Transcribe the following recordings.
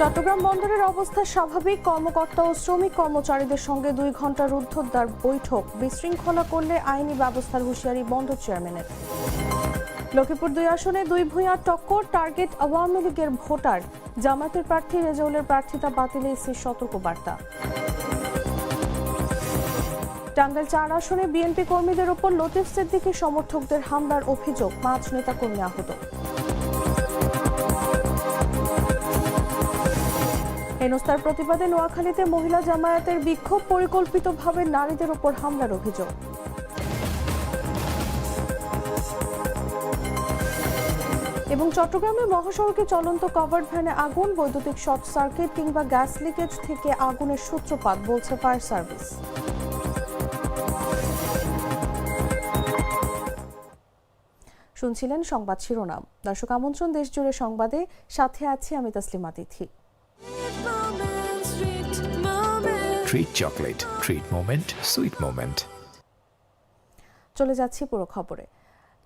চট্টগ্রাম বন্দরের অবস্থা স্বাভাবিক। কর্মকর্তা ও শ্রমিক কর্মচারীদের সঙ্গে দুই ঘণ্টার রুদ্ধদ্বার বৈঠক। বিশৃঙ্খলা করলে আইনি ব্যবস্থার হুঁশিয়ারি বন্দর চেয়ারম্যানের। লক্ষ্মীপুর দুই আসনে দুই ভূঁইয়ার টক্কর, টার্গেট আওয়ামী লীগের ভোটার। জামাতের প্রার্থী রেজাউলের প্রার্থিতা বাতিলে ইসির সতর্ক বার্তা টাঙ্গাইল চার আসনে বিএনপি কর্মীদের ওপর লতিফ সিদ্দিকী সমর্থকদের হামলার অভিযোগ। পাঁচ নেতা কর্মী আহত। হেনস্থার প্রতিবাদে নোয়াখালীতে মহিলা জামায়াতের বিক্ষোভ পরিকল্পিতভাবে নারীদের উপর হামলার অভিযোগ। এবং চট্টগ্রামে মহাসড়কে চলন্ত কভার্ড ভ্যানে আগুন, বৈদ্যুতিক শর্ট সার্কিট কিংবা গ্যাস লিকেজ থেকে আগুনের সূত্রপাত, বলছে ফায়ার সার্ভিস শুনছিলেন সংবাদ শিরোনাম। দর্শক আমন্ত্রণ, দেশজুড়ে সংবাদে সাথে আছি আমি তাসলিমা তিথি। Treat chocolate. Treat moment. Sweet moment. চলে যাচ্ছি পুরো খবরে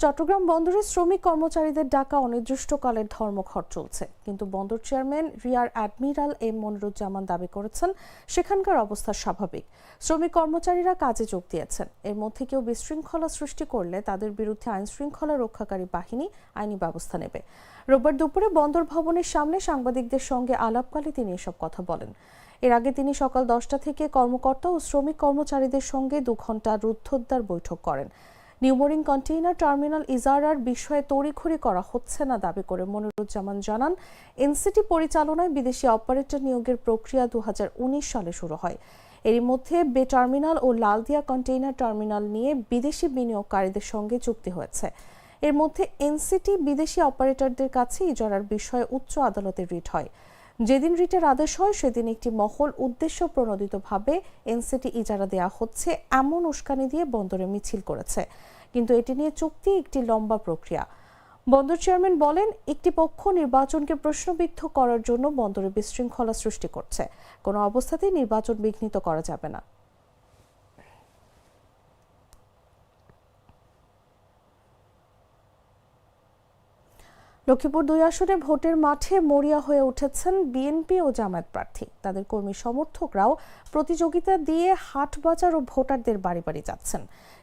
চট্টগ্রাম বন্দরে শ্রমিক কর্মচারীদের ডাকা অনির্দিষ্টকালের ধর্মঘট চলছে কিন্তু বন্দর chairman rear admiral M Moniruzzaman দাবি করেছেন, সেখানকার অবস্থা স্বাভাবিক শ্রমিক কর্মচারীরা কাজে যোগ দিয়েছেন এর মধ্যে কেউ বিশৃঙ্খলা সৃষ্টি করলে তাদের বিরুদ্ধে আইন শৃঙ্খলা রক্ষাকারী বাহিনী আইনি ব্যবস্থা নেবে রোববার দুপুরে বন্দর ভবনের সামনে সাংবাদিকদের সঙ্গে আলাপকালে তিনি এসব কথা বলেন এর আগে তিনি সকাল দশটা থেকে কর্মকর্তা ও শ্রমিক কর্মচারীদের সঙ্গে দু ঘণ্টা রুদ্ধদ্বার বৈঠক করেন। নিউমোরিং কন্টেইনার টার্মিনাল ইজারার বিষয়ে তড়িঘড়ি করা হচ্ছে না দাবি করে মনিরুজ্জামান জানান, এনসিটি পরিচালনায় বিদেশি অপারেটর নিয়োগের প্রক্রিয়া দু হাজার উনিশ সালে শুরু হয়। এরই মধ্যে বে টার্মিনাল ও লালদিয়া কন্টেইনার টার্মিনাল নিয়ে বিদেশি বিনিয়োগকারীদের সঙ্গে চুক্তি হয়েছে। এর মধ্যে এনসিটি বিদেশি অপারেটরদের কাছে ইজারার বিষয়ে উচ্চ আদালতে রিট হয়। যেদিন রিটের আদেশ হয়, সেদিন একটি মহল উদ্দেশ্য প্রণোদিতভাবে এনসিটি ইজারা দেয়া হচ্ছে, এমন উস্কানি দিয়ে বন্দরে মিছিল করেছে। কিন্তু এটি নিয়ে চুক্তি একটি লম্বা প্রক্রিয়া। বন্দর চেয়ারম্যান বলেন, একটি পক্ষ নির্বাচনকে প্রশ্নবিদ্ধ করার জন্য বন্দরে বিশৃঙ্খলা সৃষ্টি করছে। কোনো অবস্থাতেই নির্বাচন বিঘ্নিত করা যাবে না। লক্ষ্মীপুর দুই আসনে ভোটের মাঠে মরিয়া হয়ে উঠেছেন বিএনপি ও জামায়াত প্রার্থী। তাদের কর্মী সমর্থকরাও প্রতিযোগিতা দিয়ে হাট বাজার ও ভোটারদের বাড়ি বাড়ি যাচ্ছেন।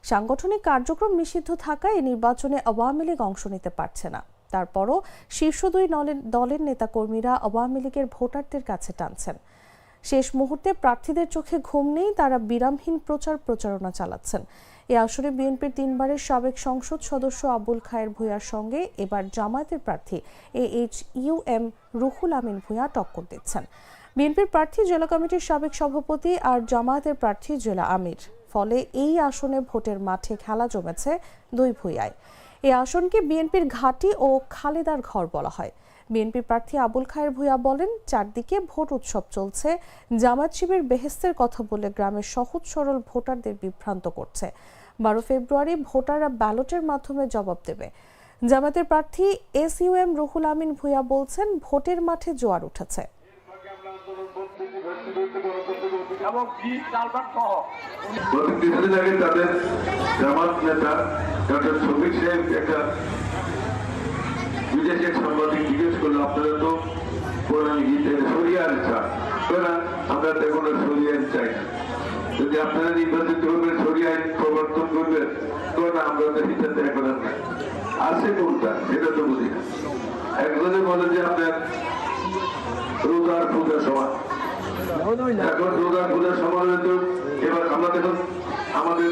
সাংগঠনিক কার্যক্রম নিষিদ্ধ থাকায় নির্বাচনে আওয়ামী লীগ অংশ নিতে পারছে না। তারপরও শীর্ষ দুই দলের দলের নেতাকর্মীরা আওয়ামী লীগের ভোটারদের কাছে টানছেন। শেষ মুহূর্তে প্রার্থীদের চোখে ঘুম নেই, তারা বিরামহীন প্রচার প্রচারণা চালাচ্ছেন। এ আসরে বিএনপির তিনবারের সাবেক সংসদ সদস্য আবুল খায়ের ভূঁইয়ার সঙ্গে এবার জামায়াতের প্রার্থী A H U M Ruhul Amin Bhuiyan টক্কর দিচ্ছেন। বিএনপির প্রার্থী জেলা কমিটির সাবেক সভাপতি আর জামায়াতের প্রার্থী জেলা আমির। ফলে এই আসনে ভোটের মাঠে খেলা জমেছে দুই ভূঁইয়ায়। এই আসনকে বিএনপির ঘাঁটি ও খালেদার ঘর বলা হয়। বিএনপি প্রার্থী আবুল খায়ের ভূঁইয়া বলেন চারদিকে ভোট উৎসব চলছে জামাত শিবির বেহেস্তের কথা বলে গ্রামের সহজ সরল ভোটারদের বিভ্রান্ত করছে। বারো ফেব্রুয়ারি ভোটাররা ব্যালটের মাধ্যমে জবাব দেবে। জামাতের প্রার্থী S U M Ruhul Amin Bhuiyan বলছেন ভোটের মাঠে জোয়ার উঠেছে। জায়গায় তাদের জামাত নেতা ডক্টর শফিক সাহেব একটা বিদেশি এক সাংবাদিক জিজ্ঞেস করল আপনারা তো কোরআন গীতে সরিয়ার চান। না আমরা তো কোনো সরিয়ার চাই না। যদি আপনারা নির্বাচিত করবেন সরিয়া প্রবর্তন করবেন তো না আমরা তো হিসাবে এখন আর নাই। আছে কোনটা? সেটা তো বুঝি না। একজনে বলে যে আপনার রোজার পূজা সমান। এখন দুর্গা পূজার সময় হয়তো এবার আমরা দেখুন আমাদের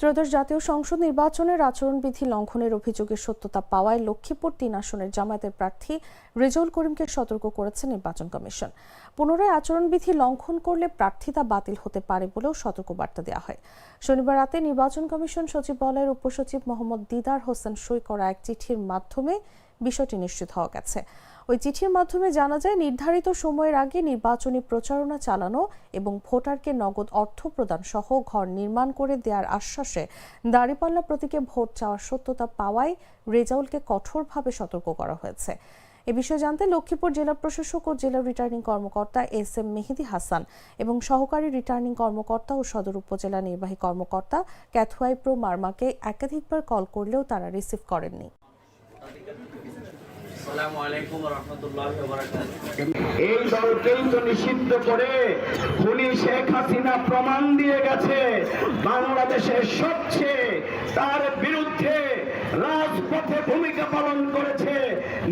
ত্রয়োদশ জাতীয় সংসদ নির্বাচনের আচরণবিধি লঙ্ঘনের অভিযোগের সত্যতা পাওয়ায় লক্ষ্মীপুর তিন আসনের জামায়াতের প্রার্থী রেজাউল করিমকে সতর্ক করেছে নির্বাচন কমিশন। পুনরায় আচরণবিধি লঙ্ঘন করলে প্রার্থিতা বাতিল হতে পারে বলেও সতর্কবার্তা দেওয়া হয়। শনিবার রাতে নির্বাচন কমিশন সচিবালয়ের উপসচিব মোহাম্মদ দিদার হোসেন সই করা এক চিঠির মাধ্যমে বিষয়টি নিশ্চিত হওয়া গেছে। ওই চিঠির মাধ্যমে জানা যায়, নির্ধারিত সময়ের আগে নির্বাচনী প্রচারণা চালানো এবং ভোটারকে নগদ অর্থ প্রদান সহ ঘর নির্মাণ করে দেওয়ার আশ্বাসে দাঁড়িপাল্লা প্রতীকে ভোট চাওয়ার সত্যতা পাওয়ায় রেজাউলকে কঠোরভাবে সতর্ক করা হয়েছে। এ বিষয়ে জানতে লক্ষ্মীপুর জেলা প্রশাসক ও জেলা রিটার্নিং কর্মকর্তা এস এম মেহেদি হাসান এবং সহকারী রিটার্নিং কর্মকর্তা ও সদর উপজেলা নির্বাহী কর্মকর্তা ক্যাথওয়াই প্রো মার্মাকে একাধিকবার কল করলেও তারা রিসিভ করেননি। এই তো নিষিদ্ধ করে খুনি শেখ হাসিনা প্রমাণ দিয়ে গেছে বাংলাদেশের সবচেয়ে তার বিরুদ্ধে রাজপথে ভূমিকা পালন করেছে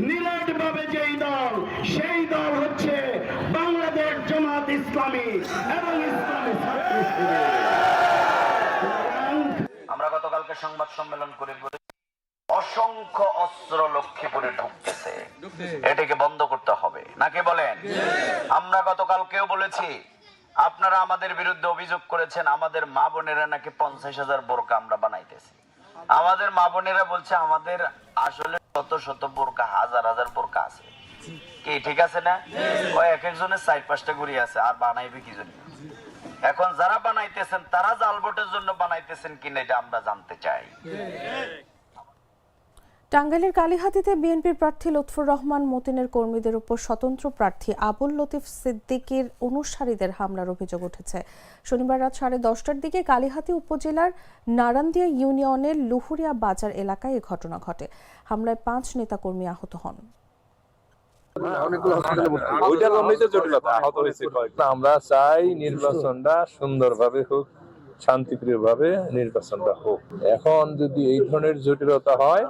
নিরেট ভাবে যেই দল সেই দল হচ্ছে বাংলাদেশ জামাত ইসলামী এবং ইসলামী ছাত্র আমরা গতকালকে সংবাদ সম্মেলন করে অসংখ্য অস্ত্র লক্ষ্মীপুরে ঢুকতেছে। এটাকে বন্ধ করতে হবে। নাকি বলেন। আমরা গতকালকেও বলেছি আপনারা আমাদের বিরুদ্ধে অভিযোগ করেছেন আমাদের মা বোনেরা নাকি পঞ্চাশ হাজার বোরকা আমরা বানাইতেছি। আমাদের মা বোনেরা বলছে আমাদের আসলে শত শত বোরকা হাজার হাজার বোরকা আছে। কি ঠিক আছে না? ওই এক একজনের সাইড পাঁচটা ঘুরি আছে আর বানাইবে কি জন্য? এখন যারা বানাইতেছেন তারা জাল ভোটের জন্য বানাইতেছেন কিনা এটা আমরা জানতে চাই। টাঙ্গাইলের কালীহাতিতে বিএনপির প্রার্থী লুৎফুর রহমান মতিনের কর্মীদের উপর স্বতন্ত্র প্রার্থী আবুল লতিফ সিদ্দিকীর অনুসারীদের হামলার অভিযোগ উঠেছে। শনিবার রাত সাড়ে দশটার দিকে কালীহাতি উপজেলার নারান্দিয়া ইউনিয়নের লুহুরিয়া বাজার এলাকায় এ ঘটনা ঘটে। হামলায় পাঁচ নেতাকর্মী আহত হন। ওইটার জন্যই তো জটিলতা। আহত কয়েকটা আমরা চাই নির্বাচনটা সুন্দরভাবে হোক। শান্তিপ্রিয় ভাবে নির্বাচনটা হোক। এখন যদি এই ধরনের জটিলতা হয়,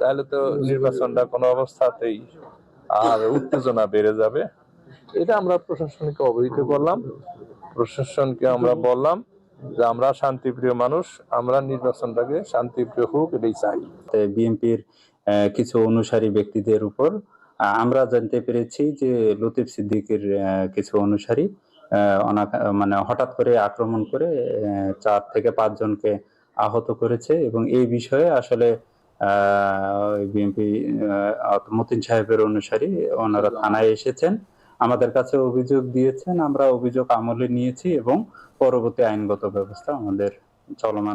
তাহলে তো নির্বাচনটা কোনো অবস্থাতেই আর উত্তেজনা বেড়ে যাবে। এটা আমরা প্রশাসনকে অবহিত করলাম। প্রশাসনকে আমরা বললাম যে আমরা শান্তিপ্রিয় মানুষ, আমরা নির্বাচনটাকে শান্তিপ্রিয় হোক এটাই চাই। বিএনপির কিছু অনুসারী ব্যক্তিদের উপর আমরা জানতে পেরেছি যে লতিফ সিদ্দিকের কিছু অনুসারী মানে হঠাৎ করে আক্রমণ করে চার থেকে পাঁচ জনকে আহত করেছে এবং এই বিষয়ে আসলে বিএনপি মতিন সাহেবের অনুসারী ওনারা থানায় এসেছেন। আমাদের কাছে অভিযোগ দিয়েছেন, আমরা অভিযোগ আমলে নিয়েছি এবং পরবর্তী আইনগত ব্যবস্থা আমাদের চলমান।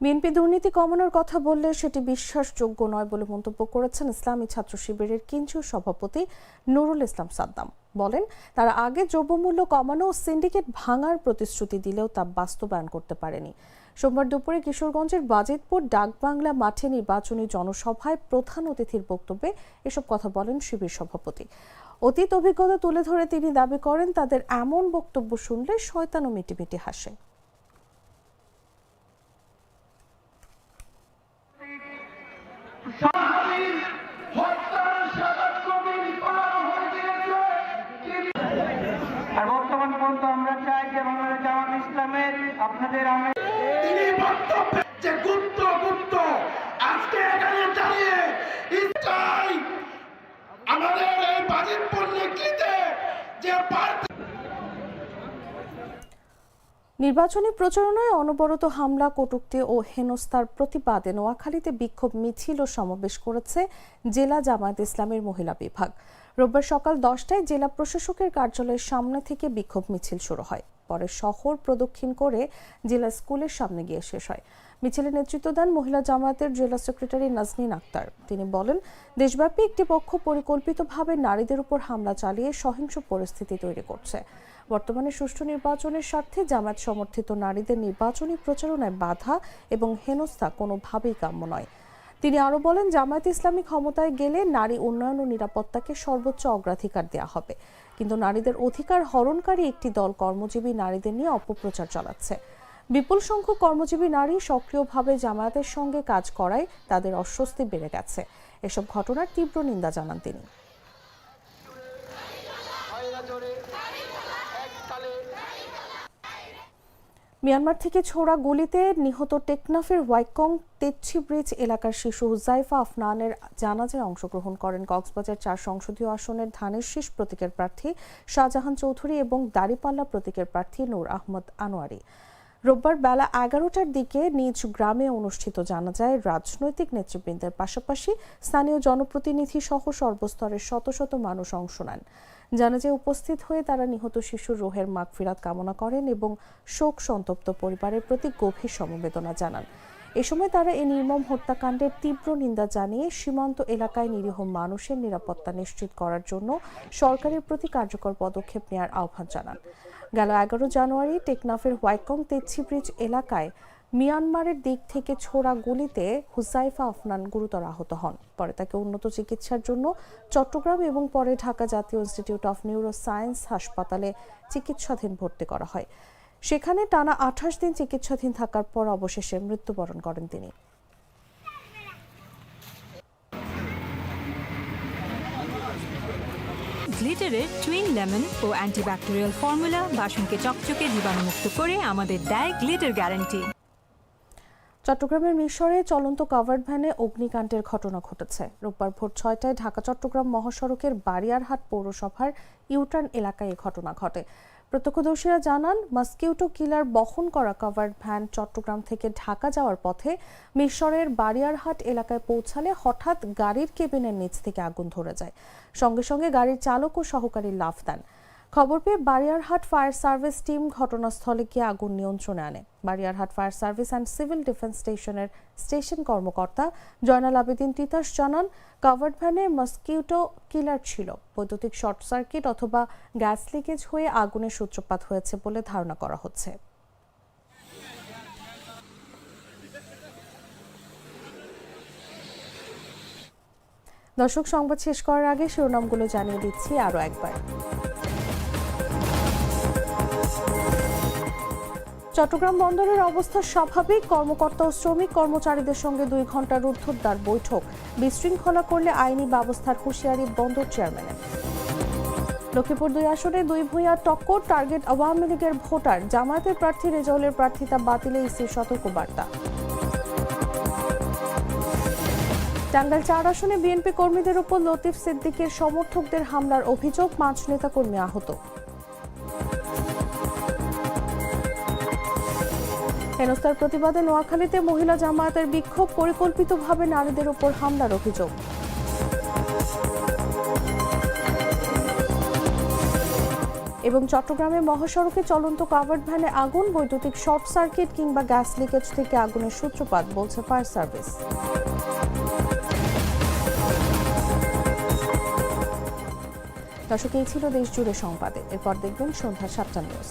বিএনপি দুর্নীতি কমানোর কথা বললে সেটি বিশ্বাসযোগ্য নয় বলে মন্তব্য করেছেন ইসলামী ছাত্র শিবিরের কেন্দ্রীয় সভাপতি নুরুল ইসলাম সাদ্দাম। বলেন, তারা আগে দ্রব্যমূল্য কমানো ও সিন্ডিকেট ভাঙার প্রতিশ্রুতি দিলেও তা বাস্তবায়ন করতে পারেনি। সোমবার দুপুরে কিশোরগঞ্জের বাজিতপুর ডাকবাংলা মাঠে নির্বাচনী জনসভায় প্রধান অতিথির বক্তব্যে এসব কথা বলেন শিবির সভাপতি। অতীত অভিজ্ঞতা তুলে ধরে তিনি দাবি করেন, তাদের এমন বক্তব্য শুনলে শয়তানও মিটিমিটি হাসে। আর বর্তমান পর্যন্ত আমরা চাই যে বাংলাদেশ জামাত ইসলামের আপনাদের আমরা তিনি বক্তব্য যে গুপ্ত গুপ্ত আজকে এখানে দাঁড়িয়ে চাই আমাদের এই বাজেট পণ্যকৃতে যে প্রার্থী নির্বাচনী প্রচারণায় অনবরত হামলা, কটূক্তি ও হেনস্থার প্রতিবাদে নোয়াখালীতে বিক্ষোভ মিছিল ও সমাবেশ করেছে জেলা জামায়াত ইসলামের মহিলা বিভাগ। রোববার সকাল দশটায় জেলা প্রশাসকের কার্যালয়ের সামনে থেকে বিক্ষোভ মিছিল শুরু হয়। পরে শহর প্রদক্ষিণ করে জেলা স্কুলের সামনে গিয়ে শেষ হয়। মিছিলে নেতৃত্ব দেন মহিলা জামায়াতের জেলা সেক্রেটারি নাজনীন আক্তার। তিনি বলেন, দেশব্যাপী একটি পক্ষ পরিকল্পিতভাবে নারীদের উপর হামলা চালিয়ে সহিংস পরিস্থিতি তৈরি করছে। বর্তমানে সুষ্ঠু নির্বাচনের স্বার্থে জামায়াত সমর্থিত নারীদের নির্বাচনী প্রচারণায় বাধা এবং হেনস্থা কোনোভাবেই কাম্য নয়। তিনি আরও বলেন, জামায়াত ইসলামী ক্ষমতায় গেলে নারী উন্নয়ন ও নিরাপত্তাকে সর্বোচ্চ অগ্রাধিকার দেওয়া হবে। কিন্তু নারীদের অধিকার হরণকারী একটি দল কর্মজীবী নারীদের নিয়ে অপপ্রচার চালাচ্ছে। বিপুল সংখ্যক কর্মজীবী নারী সক্রিয়ভাবে জামায়াতের সঙ্গে কাজ করায় তাদের অস্বস্তি বেড়ে গেছে। এসব ঘটনার তীব্র নিন্দা জানান তিনি। মিয়ানমার থেকে ছোড়া গুলিতে নিহত টেকনাফের ওয়াইকং তেচ্ছি ব্রিজ এলাকার শিশু হুজাইফা আফনানের জানাজায় অংশগ্রহণ করেন। কক্সবাজার চার সংসদীয় আসনের ধানের শীষ প্রতীকের প্রার্থী শাহজাহান চৌধুরী এবং দাড়িপাল্লা প্রতীকের প্রার্থী নূর আহমদ আনোয়ারি। রোববার বেলা এগারোটার দিকে নিজ গ্রামে অনুষ্ঠিত জানাজায় রাজনৈতিক নেতৃবৃন্দের পাশাপাশি স্থানীয় জনপ্রতিনিধি সহ সর্বস্তরের শত শত মানুষ অংশ নেন। জানাজায় উপস্থিত হয়ে তারা নিহত শিশুর রোহের মাগফিরাত কামনা করেন এবং শোক সন্তপ্ত পরিবারের প্রতি গভীর সমবেদনা জানান। এ সময় তারা এই নির্মম হত্যাকাণ্ডের তীব্র নিন্দা জানিয়ে সীমান্ত এলাকায় নিরীহ মানুষের নিরাপত্তা নিশ্চিত করার জন্য সরকারের প্রতি কার্যকর পদক্ষেপ নেওয়ার আহ্বান জানান। গেল এগারো জানুয়ারি টেকনাফের হোয়াইকং তেচ্ছি ব্রিজ এলাকায় মিয়ানমারের দিক থেকে ছোড়া গুলিতে হুসাইফা আফনান গুরুতর আহত হন। পরে তাকে উন্নত চিকিৎসার জন্য চট্টগ্রাম এবং পরে ঢাকা জাতীয় ইনস্টিটিউট অফ নিউরো সায়েন্স হাসপাতালে চিকিৎসাধীন ভর্তি করা হয়। সেখানে টানা আঠাশ দিন চিকিৎসাধীন থাকার পর অবশেষে মৃত্যুবরণ করেন তিনি। গ্লিটারের টুইন লেমন ও অ্যান্টিব্যাকটেরিয়াল ফর্মুলা বাসনকে চকচকে জীবাণুমুক্ত করে আমাদের দেয় গ্লিটার গ্যারান্টি। চট্টগ্রামের মিশরে চলন্ত কাভার্ড ভ্যানে অগ্নিকাণ্ডের ঘটনা ঘটেছে। রোববার ভোর ছয়টায় ঢাকা, চট্টগ্রাম মহাসড়কের বারিয়ারহাট পৌরসভার ইউটার্ন এলাকায় এ ঘটনা ঘটে। প্রত্যক্ষদর্শীরা জানান মস্কিউটো কিলার বহন করা কাভার্ড ভ্যান চট্টগ্রাম থেকে ঢাকা যাওয়ার পথে মিশরের বারিয়ারহাট এলাকায় পৌঁছালে হঠাৎ গাড়ির কেবিনের নিচ থেকে আগুন ধরে যায়। সঙ্গে সঙ্গে গাড়ির চালক ও সহকারী লাফ দেন। খবর পেয়ে বারিয়ারহাট ফায়ার সার্ভিস টিম ঘটনাস্থলে গিয়ে আগুন নিয়ন্ত্রণে আনে। Bariarhat fire service and civil defence স্টেশনের স্টেশন কর্মকর্তা জয়নাল আবেদিন তিতাস জানান, কাভার্ড ভ্যানে মস্কিউটো কিলার ছিল। বৈদ্যুতিক শর্ট সার্কিট অথবা গ্যাস লিকেজ হয়ে আগুনের সূত্রপাত হয়েছে বলে ধারণা করা হচ্ছে। দর্শক, সংবাদ শেষ করার আগে শিরোনামগুলো জানিয়ে দিচ্ছি আরও একবার। চট্টগ্রাম বন্দরের অবস্থা স্বাভাবিক। কর্মকর্তা ও শ্রমিক কর্মচারীদের সঙ্গে দুই ঘণ্টার রুদ্ধদ্বার বৈঠক। বিশৃঙ্খলা করলে আইনি ব্যবস্থার হুঁশিয়ারি বন্দর চেয়ারম্যানের। লক্ষ্মীপুর দুই আসনে দুই ভূঁইয়ার টক্কর টার্গেট আওয়ামী লীগের ভোটার জামায়াতের প্রার্থী রেজাউলের প্রার্থিতা বাতিলে ইসির সতর্কবার্তা। টাঙ্গাইল চার আসনে বিএনপি কর্মীদের উপর লতিফ সিদ্দিকের সমর্থকদের হামলার অভিযোগ পাঁচ নেতাকর্মী আহত। হেনস্থার প্রতিবাদে নোয়াখালীতে মহিলা জামায়াতের বিক্ষোভ পরিকল্পিতভাবে নারীদের উপর হামলার অভিযোগ। এবং চট্টগ্রামে মহাসড়কে চলন্ত কাভার্ড ভ্যানে আগুন, বৈদ্যুতিক শর্ট সার্কিট কিংবা গ্যাস লিকেজ থেকে আগুনের সূত্রপাত, বলছে ফায়ার সার্ভিস দর্শক, এই ছিল দেশ জুড়ে সংবাদে। এরপর দেখবেন সন্ধ্যা সাতটা নিউজ